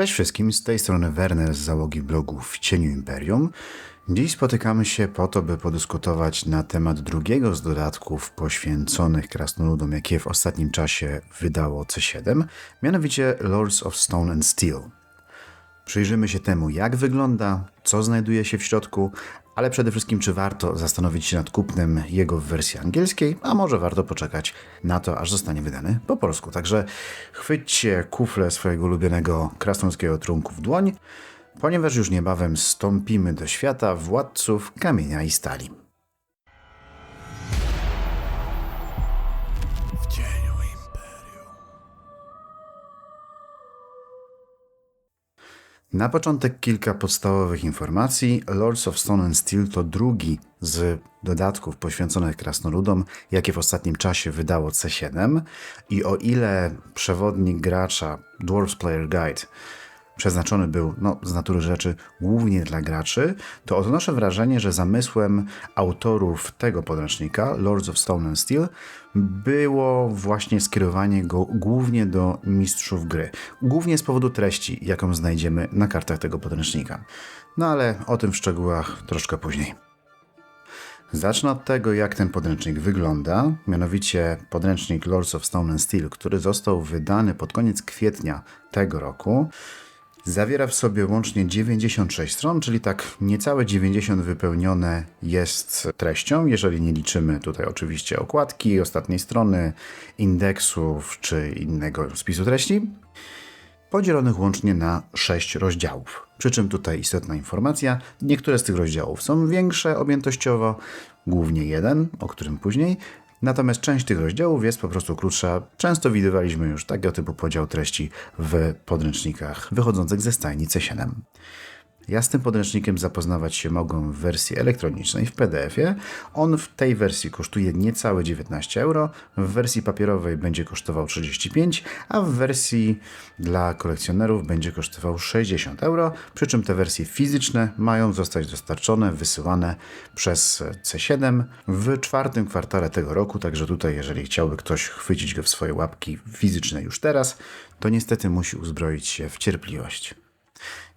Cześć wszystkim, z tej strony Werner z załogi blogu W Cieniu Imperium. Dziś spotykamy się po to, by podyskutować na temat drugiego z dodatków poświęconych krasnoludom, jakie w ostatnim czasie wydało C7, mianowicie Lords of Stone and Steel. Przyjrzymy się temu, jak wygląda, co znajduje się w środku, ale przede wszystkim, czy warto zastanowić się nad kupnem jego w wersji angielskiej, a może warto poczekać na to, aż zostanie wydany po polsku. Także chwyćcie kufle swojego ulubionego krasnoludzkiego trunku w dłoń, ponieważ już niebawem stąpimy do świata władców kamienia i stali. Na początek kilka podstawowych informacji. Lords of Stone and Steel to drugi z dodatków poświęconych krasnoludom, jakie w ostatnim czasie wydało C7 i o ile przewodnik gracza Dwarfs Player Guide przeznaczony był no, z natury rzeczy głównie dla graczy, to odnoszę wrażenie, że zamysłem autorów tego podręcznika, Lords of Stone and Steel, było właśnie skierowanie go głównie do mistrzów gry. Głównie z powodu treści, jaką znajdziemy na kartach tego podręcznika. No ale o tym w szczegółach troszkę później. Zacznę od tego, jak ten podręcznik wygląda, mianowicie podręcznik Lords of Stone and Steel, który został wydany pod koniec kwietnia tego roku. Zawiera w sobie łącznie 96 stron, czyli tak niecałe 90 wypełnione jest treścią, jeżeli nie liczymy tutaj oczywiście okładki, ostatniej strony, indeksów czy innego spisu treści podzielonych łącznie na 6 rozdziałów. Przy czym tutaj istotna informacja, niektóre z tych rozdziałów są większe objętościowo, głównie jeden, o którym później, natomiast część tych rozdziałów jest po prostu krótsza. Często widywaliśmy już tego typu podział treści w podręcznikach wychodzących ze stajni C7. Ja z tym podręcznikiem zapoznawać się mogą w wersji elektronicznej, w PDF-ie. On w tej wersji kosztuje niecałe 19 euro, w wersji papierowej będzie kosztował 35, a w wersji dla kolekcjonerów będzie kosztował 60 euro. Przy czym te wersje fizyczne mają zostać dostarczone, wysyłane przez C7 w czwartym kwartale tego roku. Także tutaj, jeżeli chciałby ktoś chwycić go w swoje łapki fizyczne już teraz, to niestety musi uzbroić się w cierpliwość.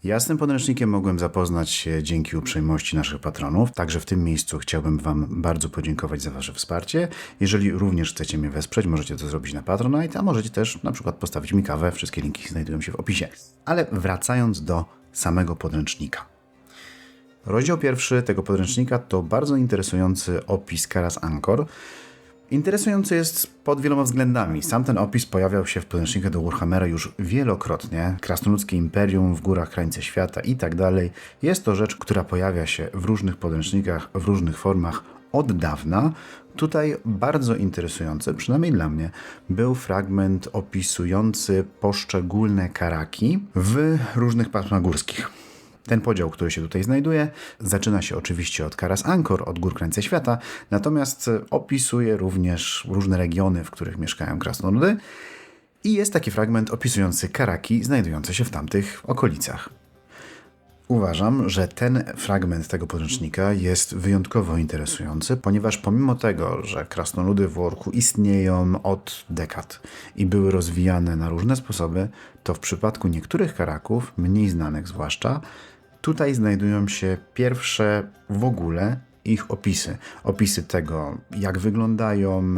Ja z tym podręcznikiem mogłem zapoznać się dzięki uprzejmości naszych patronów, także w tym miejscu chciałbym Wam bardzo podziękować za Wasze wsparcie. Jeżeli również chcecie mnie wesprzeć, możecie to zrobić na Patronite, a możecie też na przykład postawić mi kawę, wszystkie linki znajdują się w opisie. Ale wracając do samego podręcznika. Rozdział pierwszy tego podręcznika to bardzo interesujący opis Karas Angkor, Interesujący jest pod wieloma względami. Sam ten opis pojawiał się w podręczniku do Warhammera już wielokrotnie. Krasnoludzkie Imperium w górach krańce świata i tak dalej. Jest to rzecz, która pojawia się w różnych podręcznikach, w różnych formach od dawna. Tutaj bardzo interesujący, przynajmniej dla mnie, był fragment opisujący poszczególne karaki w różnych pasmach górskich. Ten podział, który się tutaj znajduje, zaczyna się oczywiście od Karas Angkor, od gór krańce świata, natomiast opisuje również różne regiony, w których mieszkają krasnoludy i jest taki fragment opisujący karaki znajdujące się w tamtych okolicach. Uważam, że ten fragment tego podręcznika jest wyjątkowo interesujący, ponieważ pomimo tego, że krasnoludy w Orku istnieją od dekad i były rozwijane na różne sposoby, to w przypadku niektórych karaków, mniej znanych zwłaszcza, tutaj znajdują się pierwsze w ogóle ich opisy. Opisy tego, jak wyglądają,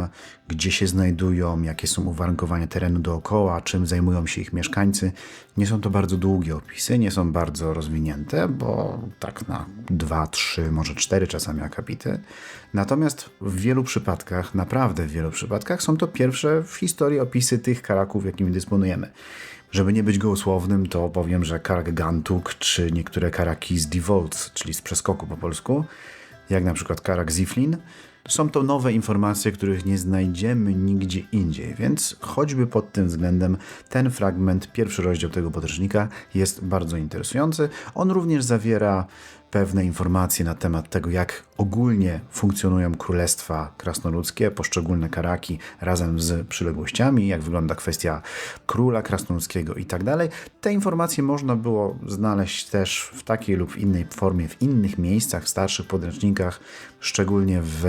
gdzie się znajdują, jakie są uwarunkowania terenu dookoła, czym zajmują się ich mieszkańcy. Nie są to bardzo długie opisy, nie są bardzo rozwinięte, bo tak na dwa, trzy, może cztery czasami akapity. Natomiast w wielu przypadkach, naprawdę w wielu przypadkach, są to pierwsze w historii opisy tych karaków, jakimi dysponujemy. Żeby nie być gołosłownym, to powiem, że Karak Gantuk czy niektóre karaki z Devolts, czyli z przeskoku po polsku, jak na przykład Karak Ziflin, są to nowe informacje, których nie znajdziemy nigdzie indziej, więc choćby pod tym względem ten fragment, pierwszy rozdział tego podręcznika jest bardzo interesujący. On również zawiera pewne informacje na temat tego, jak ogólnie funkcjonują królestwa krasnoludzkie, poszczególne karaki razem z przyległościami, jak wygląda kwestia króla krasnoludzkiego i tak dalej. Te informacje można było znaleźć też w takiej lub innej formie w innych miejscach, w starszych podręcznikach, szczególnie w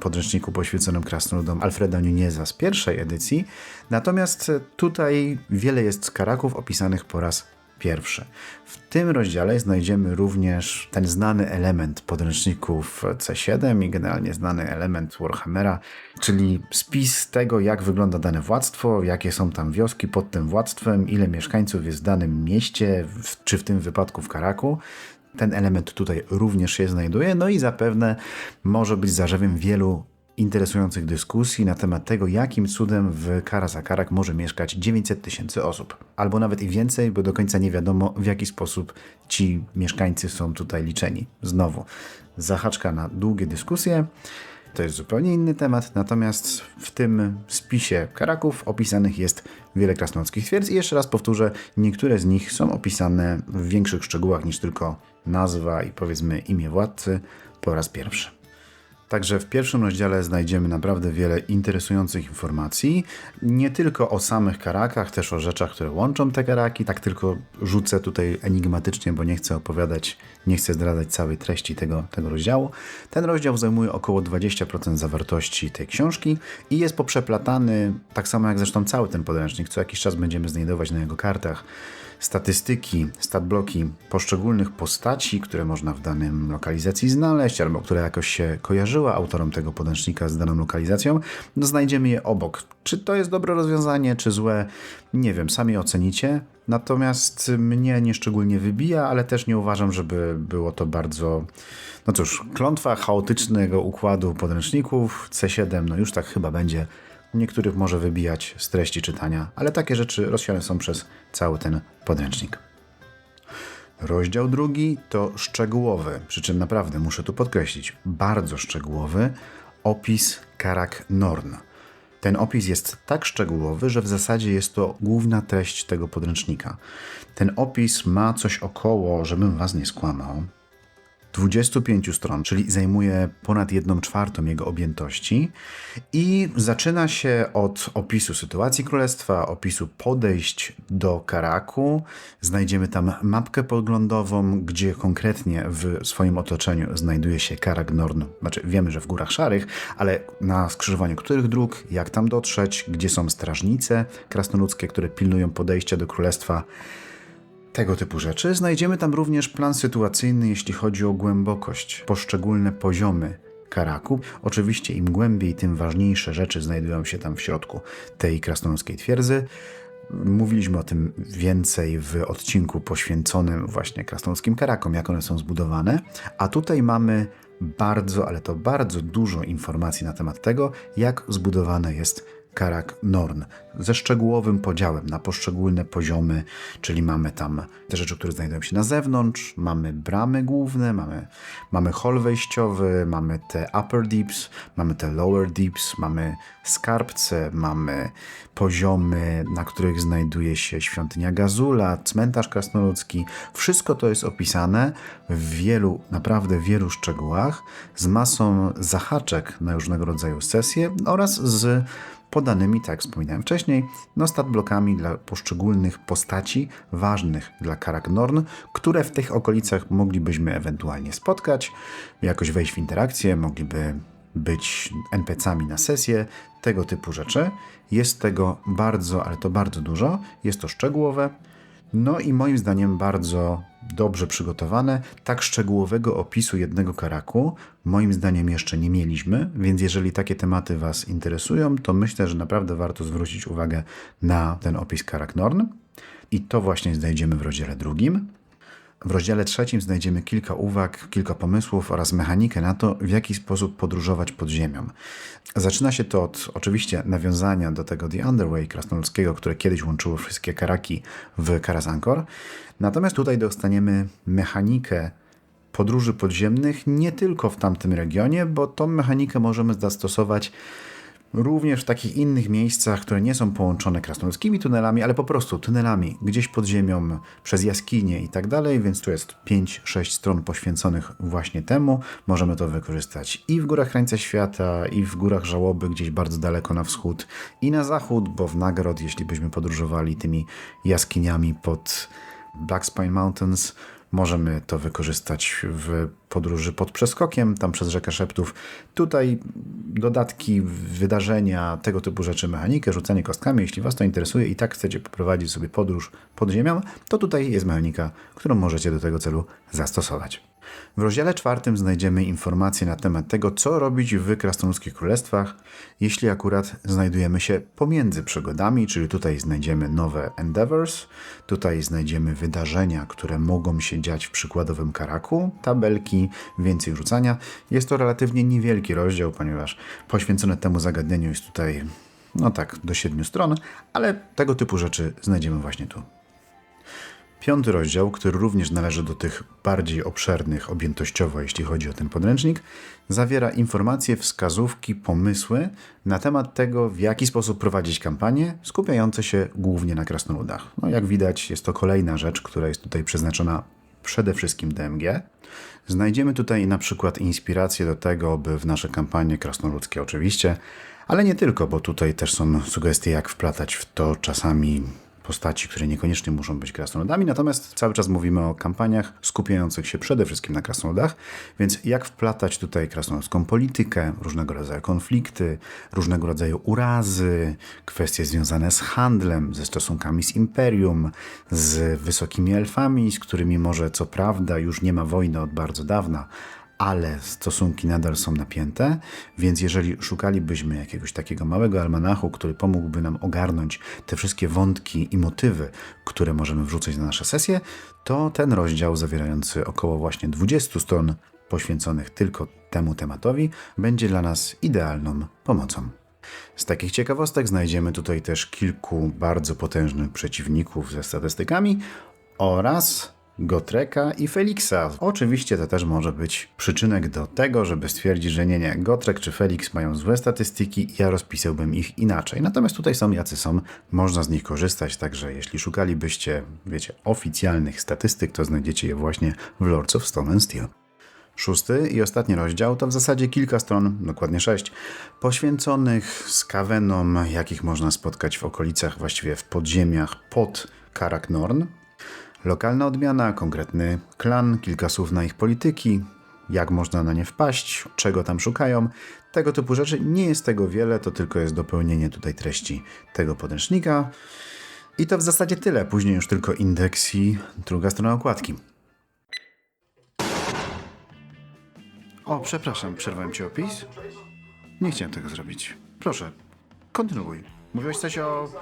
podręczniku poświęconym krasnoludom Alfreda Nuneza z pierwszej edycji. Natomiast tutaj wiele jest karaków opisanych po raz pierwszy. W tym rozdziale znajdziemy również ten znany element podręczników C7 i generalnie znany element Warhammera, czyli spis tego, jak wygląda dane władztwo, jakie są tam wioski pod tym władztwem, ile mieszkańców jest w danym mieście, czy w tym wypadku w Karaku. Ten element tutaj również się znajduje, no i zapewne może być zarzewiem wielu interesujących dyskusji na temat tego, jakim cudem w Karasakarak może mieszkać 900 tysięcy osób. Albo nawet i więcej, bo do końca nie wiadomo, w jaki sposób ci mieszkańcy są tutaj liczeni. Znowu, zahaczka na długie dyskusje. To jest zupełnie inny temat, natomiast w tym spisie Karaków opisanych jest wiele krasnoludzkich twierdz i jeszcze raz powtórzę, niektóre z nich są opisane w większych szczegółach niż tylko nazwa i powiedzmy imię władcy po raz pierwszy. Także w pierwszym rozdziale znajdziemy naprawdę wiele interesujących informacji. Nie tylko o samych karakach, też o rzeczach, które łączą te karaki. Tak tylko rzucę tutaj enigmatycznie, bo nie chcę opowiadać, nie chcę zdradzać całej treści tego, tego rozdziału. Ten rozdział zajmuje około 20% zawartości tej książki i jest poprzeplatany, tak samo jak zresztą cały ten podręcznik. Co jakiś czas będziemy znajdować na jego kartach statystyki, statbloki poszczególnych postaci, które można w danym lokalizacji znaleźć, albo które jakoś się kojarzyła autorom tego podręcznika z daną lokalizacją, no znajdziemy je obok. Czy to jest dobre rozwiązanie, czy złe, nie wiem, sami ocenicie. Natomiast mnie nieszczególnie wybija, ale też nie uważam, żeby było to bardzo. No cóż, klątwa chaotycznego układu podręczników C7, no już tak chyba będzie. Niektórych może wybijać z treści czytania, ale takie rzeczy rozsiane są przez cały ten podręcznik. Rozdział drugi to szczegółowy, przy czym naprawdę muszę tu podkreślić, bardzo szczegółowy opis Karak Norn. Ten opis jest tak szczegółowy, że w zasadzie jest to główna treść tego podręcznika. Ten opis ma coś około, żebym was nie skłamał, 25 stron, czyli zajmuje ponad 1 czwartą jego objętości i zaczyna się od opisu sytuacji królestwa, opisu podejść do Karaku. Znajdziemy tam mapkę podglądową, gdzie konkretnie w swoim otoczeniu znajduje się Karak Norn. Znaczy wiemy, że w Górach Szarych, ale na skrzyżowaniu których dróg, jak tam dotrzeć, gdzie są strażnice krasnoludzkie, które pilnują podejścia do królestwa tego typu rzeczy. Znajdziemy tam również plan sytuacyjny, jeśli chodzi o głębokość, poszczególne poziomy Karaku. Oczywiście im głębiej, tym ważniejsze rzeczy znajdują się tam w środku tej krasnoludzkiej twierdzy. Mówiliśmy o tym więcej w odcinku poświęconym właśnie krasnoludzkim Karakom, jak one są zbudowane, a tutaj mamy bardzo, ale to bardzo dużo informacji na temat tego, jak zbudowane jest Karak Norn ze szczegółowym podziałem na poszczególne poziomy, czyli mamy tam te rzeczy, które znajdują się na zewnątrz, mamy bramy główne, mamy, mamy hall wejściowy, mamy te upper deeps, mamy te lower deeps, mamy skarbce, mamy poziomy, na których znajduje się świątynia Gazula, cmentarz krasnoludzki. Wszystko to jest opisane w wielu, naprawdę wielu szczegółach, z masą zahaczek na różnego rodzaju sesje oraz z podanymi, tak jak wspominałem wcześniej, no statblokami dla poszczególnych postaci ważnych dla Karak Norn, które w tych okolicach moglibyśmy ewentualnie spotkać, jakoś wejść w interakcję, mogliby być NPC-ami na sesję, tego typu rzeczy. Jest tego bardzo, ale to bardzo dużo, jest to szczegółowe, no i moim zdaniem bardzo dobrze przygotowane. Tak szczegółowego opisu jednego karaku moim zdaniem jeszcze nie mieliśmy, więc jeżeli takie tematy Was interesują, to myślę, że naprawdę warto zwrócić uwagę na ten opis Karak Norn. I to właśnie znajdziemy w rozdziale drugim. W rozdziale trzecim znajdziemy kilka uwag, kilka pomysłów oraz mechanikę na to, w jaki sposób podróżować pod ziemią. Zaczyna się to od oczywiście nawiązania do tego The Underway krasnoludzkiego, które kiedyś łączyło wszystkie karaki w Karasankor. Natomiast tutaj dostaniemy mechanikę podróży podziemnych nie tylko w tamtym regionie, bo tą mechanikę możemy zastosować również w takich innych miejscach, które nie są połączone krasnoludzkimi tunelami, ale po prostu tunelami gdzieś pod ziemią, przez jaskinie i tak dalej, więc tu jest 5-6 stron poświęconych właśnie temu. Możemy to wykorzystać i w górach krańca świata, i w górach żałoby, gdzieś bardzo daleko na wschód, i na zachód, bo w Nagrod, jeśli byśmy podróżowali tymi jaskiniami pod Black Spine Mountains, Możemy to wykorzystać w podróży pod przeskokiem, tam przez rzekę szeptów. Tutaj dodatki, wydarzenia, tego typu rzeczy, mechanikę, rzucanie kostkami. Jeśli Was to interesuje i tak chcecie poprowadzić sobie podróż pod ziemią, to tutaj jest mechanika, którą możecie do tego celu zastosować. W rozdziale czwartym znajdziemy informacje na temat tego, co robić w krasnoludzkich królestwach, jeśli akurat znajdujemy się pomiędzy przygodami, czyli tutaj znajdziemy nowe endeavors, tutaj znajdziemy wydarzenia, które mogą się dziać w przykładowym karaku, tabelki, więcej rzucania. Jest to relatywnie niewielki rozdział, ponieważ poświęcony temu zagadnieniu jest tutaj, no tak, do siedmiu stron, ale tego typu rzeczy znajdziemy właśnie tu. Piąty rozdział, który również należy do tych bardziej obszernych objętościowo, jeśli chodzi o ten podręcznik, zawiera informacje, wskazówki, pomysły na temat tego, w jaki sposób prowadzić kampanię, skupiające się głównie na krasnoludach. No, jak widać, jest to kolejna rzecz, która jest tutaj przeznaczona przede wszystkim DMG. Znajdziemy tutaj na przykład inspirację do tego, by w nasze kampanie krasnoludzkie oczywiście, ale nie tylko, bo tutaj też są sugestie, jak wplatać w to czasami postaci, które niekoniecznie muszą być krasnoludami, natomiast cały czas mówimy o kampaniach skupiających się przede wszystkim na krasnoludach, więc jak wplatać tutaj krasnoludzką politykę, różnego rodzaju konflikty, różnego rodzaju urazy, kwestie związane z handlem, ze stosunkami z imperium, z wysokimi elfami, z którymi może co prawda już nie ma wojny od bardzo dawna, ale stosunki nadal są napięte, więc jeżeli szukalibyśmy jakiegoś takiego małego almanachu, który pomógłby nam ogarnąć te wszystkie wątki i motywy, które możemy wrzucać na nasze sesje, to ten rozdział zawierający około właśnie 20 stron poświęconych tylko temu tematowi będzie dla nas idealną pomocą. Z takich ciekawostek znajdziemy tutaj też kilku bardzo potężnych przeciwników ze statystykami oraz Gotreka i Feliksa. Oczywiście to też może być przyczynek do tego, żeby stwierdzić, że nie, nie, Gotrek czy Felix mają złe statystyki, ja rozpisałbym ich inaczej. Natomiast tutaj są jacy są, można z nich korzystać, także jeśli szukalibyście, wiecie, oficjalnych statystyk, to znajdziecie je właśnie w Lords of Stone and Steel. Szósty i ostatni rozdział to w zasadzie kilka stron, dokładnie sześć, poświęconych skawenom, jakich można spotkać w okolicach, właściwie w podziemiach pod Karak Norn. Lokalna odmiana, konkretny klan, kilka słów na ich polityki, jak można na nie wpaść, czego tam szukają. Tego typu rzeczy nie jest tego wiele, to tylko jest dopełnienie tutaj treści tego podręcznika. I to w zasadzie tyle. Później już tylko indeks i druga strona okładki. O, przepraszam, przerwałem ci opis? Nie chciałem tego zrobić. Proszę, kontynuuj. Mówiłeś coś o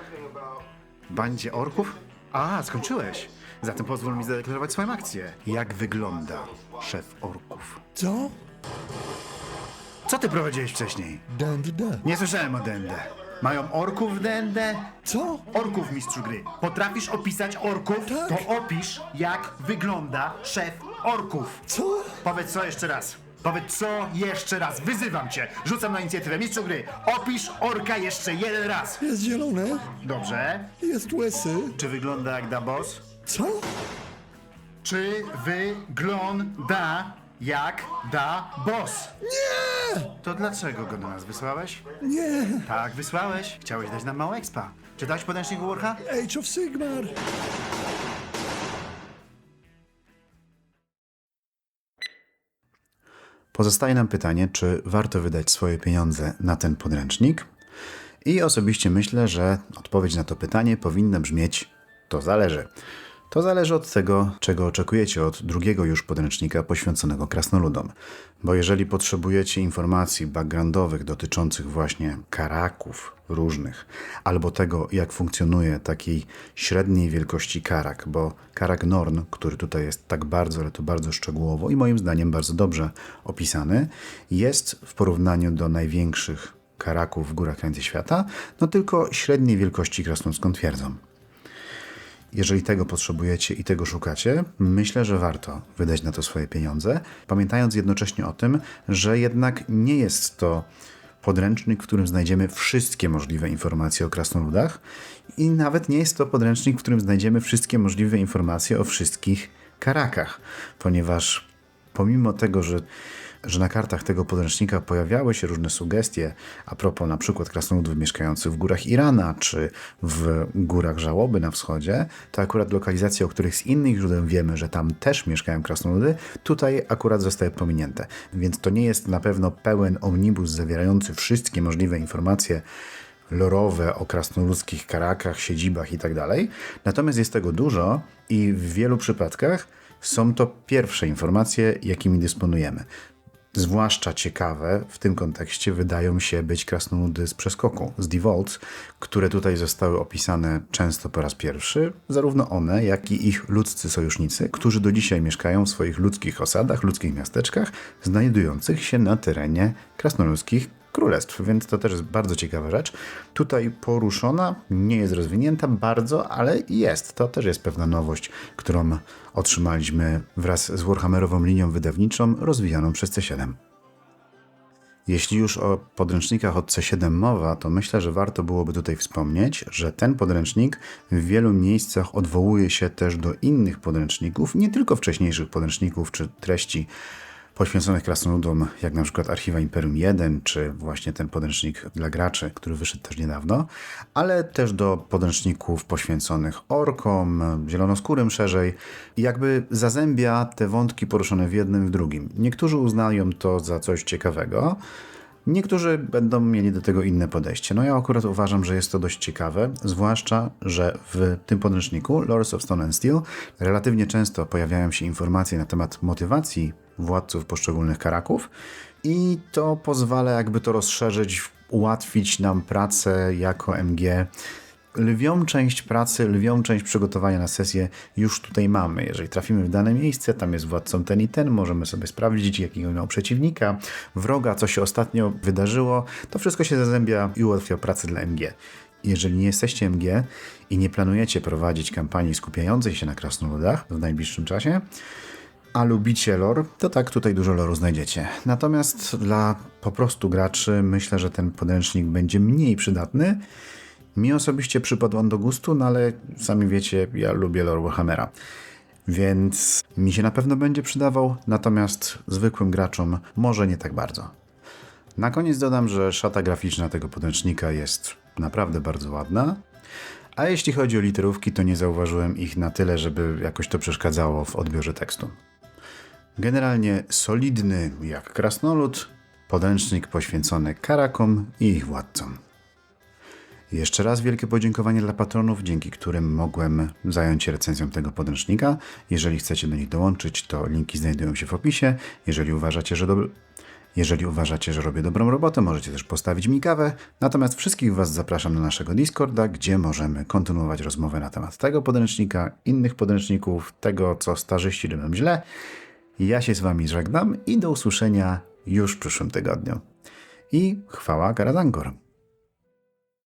bandzie orków? A, skończyłeś. Zatem pozwól mi zadeklarować swoją akcję. Jak wygląda szef orków? Co? Co ty prowadziłeś wcześniej? D&D. Nie słyszałem o D&D. Mają orków w D&D? Co? Orków, mistrzu gry. Potrafisz opisać orków? Tak. To opisz, jak wygląda szef orków. Co? Powiedz co jeszcze raz. Powiedz co jeszcze raz. Wyzywam cię. Rzucam na inicjatywę. Mistrzu gry. Opisz orka jeszcze jeden raz. Jest zielony, Dobrze. jest łysy. Czy wygląda jak da boss? Co? Czy wygląda jak da boss? Nie! To dlaczego go do nas wysłałeś? Nie! Tak, wysłałeś. Chciałeś dać nam mało expa. Czy dałeś podręcznik Warha? Age of Sigmar! Pozostaje nam pytanie, czy warto wydać swoje pieniądze na ten podręcznik? I osobiście myślę, że odpowiedź na to pytanie powinna brzmieć: to zależy. To zależy od tego, czego oczekujecie od drugiego już podręcznika poświęconego krasnoludom. Bo jeżeli potrzebujecie informacji backgroundowych dotyczących właśnie karaków różnych, albo tego, jak funkcjonuje takiej średniej wielkości karak, bo karak Norn, który tutaj jest tak bardzo, ale to bardzo szczegółowo i moim zdaniem bardzo dobrze opisany, jest w porównaniu do największych karaków w górach krańcy świata, no tylko średniej wielkości krasnoludzką twierdzą. Jeżeli tego potrzebujecie i tego szukacie, myślę, że warto wydać na to swoje pieniądze, pamiętając jednocześnie o tym, że jednak nie jest to podręcznik, w którym znajdziemy wszystkie możliwe informacje o krasnoludach i nawet nie jest to podręcznik, w którym znajdziemy wszystkie możliwe informacje o wszystkich karakach, ponieważ pomimo tego, że że na kartach tego podręcznika pojawiały się różne sugestie a propos na przykład krasnoludów mieszkających w górach Irana czy w górach Żałoby na wschodzie, to akurat lokalizacje, o których z innych źródeł wiemy, że tam też mieszkają krasnoludy, tutaj akurat zostały pominięte. Więc to nie jest na pewno pełen omnibus zawierający wszystkie możliwe informacje lorowe o krasnoludzkich karakach, siedzibach i tak. Natomiast jest tego dużo i w wielu przypadkach są to pierwsze informacje, jakimi dysponujemy. Zwłaszcza ciekawe w tym kontekście wydają się być krasnoludy z przeskoku, z Devolts, które tutaj zostały opisane często po raz pierwszy, zarówno one, jak i ich ludzcy sojusznicy, którzy do dzisiaj mieszkają w swoich ludzkich osadach, ludzkich miasteczkach, znajdujących się na terenie krasnoludzkich królestw, więc to też jest bardzo ciekawa rzecz. Tutaj poruszona, nie jest rozwinięta bardzo, ale jest. To też jest pewna nowość, którą otrzymaliśmy wraz z Warhammerową linią wydawniczą rozwijaną przez C7. Jeśli już o podręcznikach od C7 mowa, to myślę, że warto byłoby tutaj wspomnieć, że ten podręcznik w wielu miejscach odwołuje się też do innych podręczników, nie tylko wcześniejszych podręczników czy treści poświęconych krasnoludom, jak na przykład Archiwa Imperium 1, czy właśnie ten podręcznik dla graczy, który wyszedł też niedawno, ale też do podręczników poświęconych orkom, zielonoskórym szerzej jakby zazębia te wątki poruszone w jednym w drugim. Niektórzy uznają to za coś ciekawego, Niektórzy będą mieli do tego inne podejście. No ja akurat uważam, że jest to dość ciekawe, zwłaszcza, że w tym podręczniku Lords of Stone and Steel relatywnie często pojawiają się informacje na temat motywacji władców poszczególnych karaków i to pozwala jakby to rozszerzyć, ułatwić nam pracę jako MG lwią część pracy, lwią część przygotowania na sesję już tutaj mamy. Jeżeli trafimy w dane miejsce, tam jest władcą ten i ten, możemy sobie sprawdzić, jakiego miał przeciwnika, wroga, co się ostatnio wydarzyło. To wszystko się zazębia i ułatwia pracę dla MG. Jeżeli nie jesteście MG i nie planujecie prowadzić kampanii skupiającej się na krasnoludach w najbliższym czasie, a lubicie lore, to tak, tutaj dużo loru znajdziecie. Natomiast dla po prostu graczy myślę, że ten podręcznik będzie mniej przydatny, mi osobiście przypadł on do gustu, no ale sami wiecie, ja lubię lore Warhammera. Więc mi się na pewno będzie przydawał, natomiast zwykłym graczom może nie tak bardzo. Na koniec dodam, że szata graficzna tego podręcznika jest naprawdę bardzo ładna. A jeśli chodzi o literówki, to nie zauważyłem ich na tyle, żeby jakoś to przeszkadzało w odbiorze tekstu. Generalnie solidny jak krasnolud, podręcznik poświęcony karakom i ich władcom. Jeszcze raz wielkie podziękowanie dla patronów, dzięki którym mogłem zająć się recenzją tego podręcznika. Jeżeli chcecie do nich dołączyć, to linki znajdują się w opisie. Jeżeli uważacie, że dob- jeżeli uważacie, że robię dobrą robotę, możecie też postawić mi kawę. Natomiast wszystkich Was zapraszam na naszego Discorda, gdzie możemy kontynuować rozmowę na temat tego podręcznika, innych podręczników, tego, co starzyści robią źle. Ja się z Wami żegnam i do usłyszenia już w przyszłym tygodniu. I chwała Karadangor.